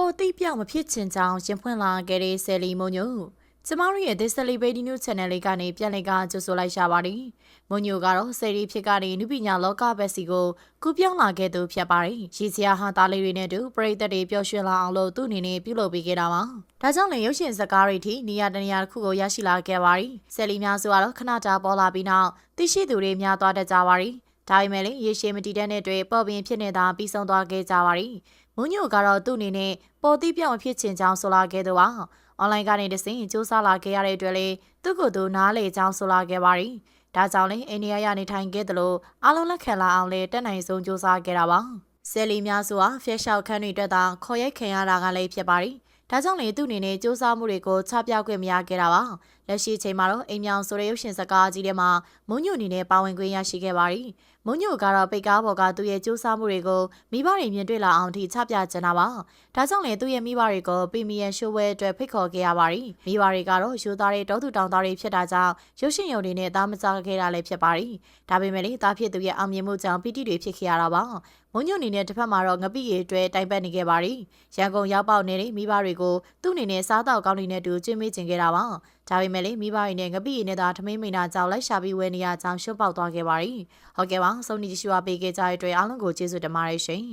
ပေါ်တိပြောင်မဖြစ်ချင်ကြောင်းရင်ဖွင့်လာခဲ့တဲ့ဆယ်လီမုံညိုကျမတို့ရဲ့ The Celebrity News Channel လေးကနေပြန်လည်ကကြိုဆိုလိုက်ရှာပါတယ်။မုံညိုကတော့ဆယ်ရီဖြစ်ကနေနုပညာလောကဘက်စီကိုကူပြောင်းလာခဲ့သူဖြစ်ပါတယ်။ရည်စရာဟာသားလေးတွေနဲ့တူပရိသတ်တွေပျော်ရွှင်လာအောင်လို့သူ့အနေနဲ့ပြုလုပ်ပေးခဲ့တာပါ။ဒါကြောင့်လည်းရုပ်ရှင်ဇာတ်ကားတွေထိနေရာတနေရာတစ်ခုကိုရရှိလာခဲ့ပါတယ်။ဆယ်လီများဆိုတော့ခဏတာပေါ်လာပြီးနောက်သိရှိသူတွေများသွားတတ်ကြပါတယ်။ ဒါပေမဲ့လည်းရေရှည်မတည်တဲ့အတွက်ပေါ်ပင်ဖြစ်နေတာပြီးဆုံးသွားခဲ့ကြပါတယ်။မုံညိုကတော့သူ့အနေနဲ့ပေါ်တိပြောင်ဖြစ်ချင်ကြောင်းဆိုလာခဲ့သူပါ။အွန်လိုင်းကနေတဆင့်စူးစမ်းလာခဲ့ရတဲ့အတွက်လည်းသူ့ကိုယ်သူနားလေကြောင်းဆိုလာခဲ့ပါတယ်။ဒါကြောင့်လည်းအိန္ဒိယရနေထိုင်ခဲ့သလိုအလုံးလက်ခံလာအောင်လည်းတက်နိုင်ဆုံးစူးစမ်းခဲ့တာပါ။ဆယ်လီများဆိုတာဖျက်လျှောက်ခန်းတွေတက်တာခေါ်ရိုက်ခံရတာကလည်းဖြစ်ပါတယ်။ဒါကြောင့်လေသူ့အနေနဲ့စူးစမ်းမှုတွေကိုချပြခွင့်မရခဲ့တာပါ။လက်ရှိချိန်မှာတော့အိမ်မြောင်ဆိုတဲ့ရုပ်ရှင်ဇာတ်ကားကြီးထဲမှာမုံညိုအနေနဲ့ပါဝင်ခွင့်ရရှိခဲ့ပါတယ်။ မုံညိုကတော့ပိတ်ကားပေါ်ကသူ့ရဲ့စူးစမ်းမှုတွေကိုမိဘတွေမြင်တွေ့လာအောင်ထိချပြချင်တာပါ။ဒါကြောင့်လေသူ့ရဲ့မိဘတွေကိုပီမီယံရှိုးဝဲအတွက်ဖိတ်ခေါ်ခဲ့ရပါတယ်။မိဘတွေကတော့ယူသားတဲ့တောသူတောင်သားတွေဖြစ်တာကြောင့်ရုပ်ရှင်ရုံတွေနဲ့သားမစားခဲ့တာလည်းဖြစ်ပါတယ်။ဒါပေမဲ့လေသားဖြစ်သူရဲ့အောင်မြင်မှုကြောင့်ပီတိတွေဖြစ်ခဲ့ရတာပါ။မုံညိုအနေနဲ့တစ်ဖက်မှာတော့ငပိရီအတွက်တိုင်ပတ်နေခဲ့ပါတယ်။ရန်ကုန်ရောက်ပေါက်နေတဲ့မိဘတွေကိုသူ့အနေနဲ့စားတော့ကောင်းနေတဲ့တူကျွေးမေးကျင်ခဲ့တာပါ။ဒါပေမဲ့လေမိဘတွေနဲ့ငပိရီနဲ့သာထမင်းမိန်တာကြောင့်လိုက်ရှာပြီးဝယ်နေရကြောင်းရှုပ်ပေါက်သွားခဲ့ပါတယ်။ဟုတ်ကဲ့ပါစုံနီကြည့်ရှုအားပေးခဲ့ကြတဲ့အတွက်အားလုံးကိုကျေးဇူးတင်ပါတယ်ရှင်။